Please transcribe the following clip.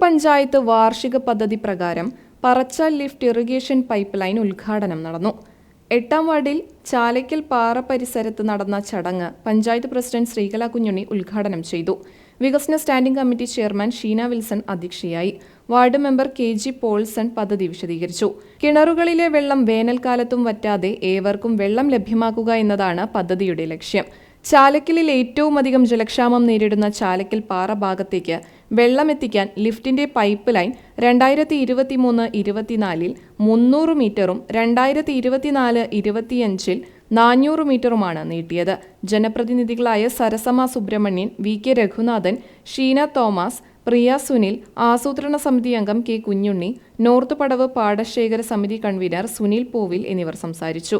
പഞ്ചായത്ത് വാർഷിക പദ്ധതി പ്രകാരം പറച്ചാൽ ലിഫ്റ്റ് ഇറിഗേഷൻ പൈപ്പ് ലൈൻ ഉദ്ഘാടനം നടന്നു. എട്ടാം വാർഡിൽ ചാലയ്ക്കൽ പാറ പരിസരത്ത് നടന്ന ചടങ്ങ് പഞ്ചായത്ത് പ്രസിഡന്റ് ശ്രീകല കുഞ്ഞുണ്ണി ഉദ്ഘാടനം ചെയ്തു. വികസന standing committee chairman Sheena Wilson അധ്യക്ഷയായി. Ward member K G Paulson പദ്ധതി വിശദീകരിച്ചു. കിണറുകളിലെ വെള്ളം വേനൽക്കാലത്തും വറ്റാതെ ഏവർക്കും വെള്ളം ലഭ്യമാക്കുക എന്നതാണ് പദ്ധതിയുടെ ലക്ഷ്യം. ചാലക്കലിൽ ഏറ്റവും അധികം ജലക്ഷാമം നേരിടുന്ന ചാലക്കൽ പാറ ഭാഗത്തേക്ക് വെള്ളമെത്തിക്കാൻ ലിഫ്റ്റിന്റെ പൈപ്പ് ലൈൻ രണ്ടായിരത്തി ഇരുപത്തിമൂന്ന് ഇരുപത്തിനാലിൽ മുന്നൂറ് മീറ്ററും രണ്ടായിരത്തി ഇരുപത്തിനാല് ഇരുപത്തിയഞ്ചിൽ നാനൂറ് മീറ്ററുമാണ് നീട്ടിയത്. ജനപ്രതിനിധികളായ Sarasamma Subrahmanyan V K Raghunathan Sheena Thomas Priya Sunil ആസൂത്രണ സമിതി അംഗം കെ കുഞ്ഞുണ്ണി നോർത്ത് പടവ് പാടശേഖര സമിതി കൺവീനർ സുനിൽ പോവിൽ എന്നിവർ സംസാരിച്ചു.